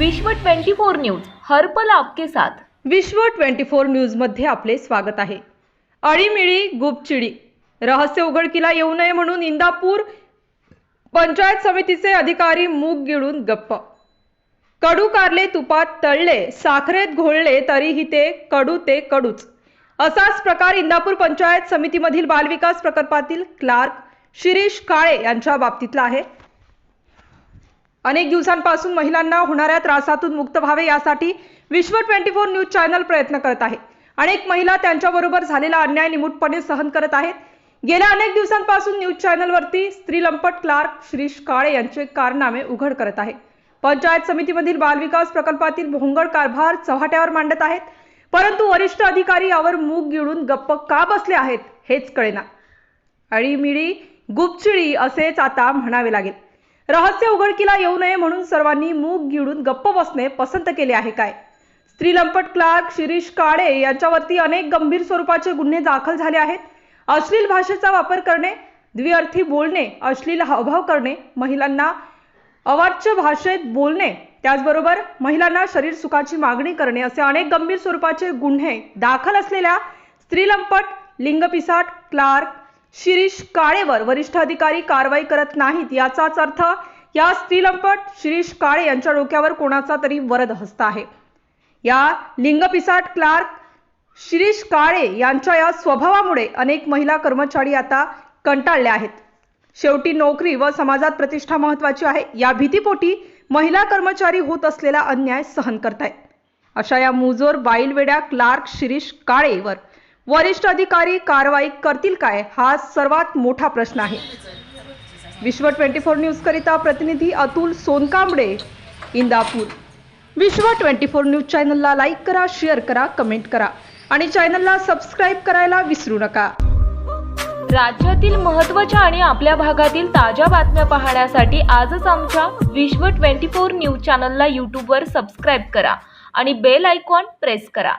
विश्व 24 न्यूज हर आपके साथ. विश्व 24 न्यूजमध्ये आपले स्वागत आहे. अळीमिळी गुपचिडी. रहस्य उघडकीला येऊ नये म्हणून इंदापूर पंचायत समितीचे अधिकारी मूग गिळून गप्प. कडू कारले तुपात तळले साखरेत घोळले तरीही ते कडू ते कडूच. असाच प्रकार इंदापूर पंचायत समितीमधील बालविकास प्रकल्पातील क्लार्क शिरीष काळे यांच्या बाबतीतला आहे. अनेक दिवसांपासून महिलांना होणाऱ्या त्रासातून मुक्त व्हावे यासाठी विश्व ट्वेंटी फोर न्यूज चॅनल प्रयत्न करत आहे. अनेक महिला त्यांच्याबरोबर झालेला अन्याय निमूटपणे सहन करत आहेत. गेल्या अनेक दिवसांपासून न्यूज चॅनलवरती स्त्री लंपट क्लार्क श्रीश काळे यांचे कारनामे उघड करत आहे. पंचायत समितीमधील बालविकास प्रकल्पातील भोंगळ कारभार चव्हाट्यावर मांडत आहेत. परंतु वरिष्ठ अधिकारी यावर मूग गिळून गप्प का बसले आहेत हेच कळेना. अळीमिळी गुपचिळी असेच आता म्हणावे लागेल. रहस्य उघडकीला येऊ नये म्हणून सर्वांनी मूग गिळून गप्प बसणे पसंत केले आहे काय? स्त्री लंपट क्लार्क शिरीष काळे यांच्यावरती अनेक गंभीर स्वरूपाचे गुन्हे दाखल झाले आहेत. अश्लील भाषेचा वापर करणे द्विअर्थी बोलणे अश्लील हावभाव करणे महिलांना अवाच्य भाषेत बोलणे त्याचबरोबर महिलांना शरीर सुखाची मागणी करणे असे अनेक गंभीर स्वरूपाचे गुन्हे दाखल असलेल्या स्त्रीलंपट लिंगपिसाट क्लार्क शिरीष काळेवर वरिष्ठ अधिकारी कारवाई करत नाहीत याचाच अर्थ या स्त्रीलंपट शिरीष काळे यांच्या डोक्यावर कोणाचा तरी वरद हस्त आहे. या लिंगपिसाट क्लार्क शिरीष काळे यांच्या या स्वभावामुळे अनेक महिला कर्मचारी आता कंटाळल्या आहेत. शेवटी नोकरी व समाजात प्रतिष्ठा महत्वाची आहे. या भीतीपोटी महिला कर्मचारी होत असलेला अन्याय सहन करतायत. अशा या मुजोर बाईलवेड्या क्लार्क शिरीष काळेवर वरिष्ठ अधिकारी कारवाई करतील काय? हा सर्वात मोठा प्रश्न आहे. विश्व ट्वेंटी फोर न्यूज करिता प्रतिनिधी Atul Sonkambade Indapur. Vishwa twenty four news चॅनलला लाईक करा शेअर करा कमेंट करा आणि चॅनलला सबस्क्राईब करायला विसरू नका. राज्यातील महत्त्वाच्या आणि आपल्या भागातील ताज्या बातम्या पाहण्यासाठी आजच आमच्या विश्व 24 न्यूज चॅनलला यूट्यूबवर सबस्क्राईब करा आणि बेल आयकॉन प्रेस करा.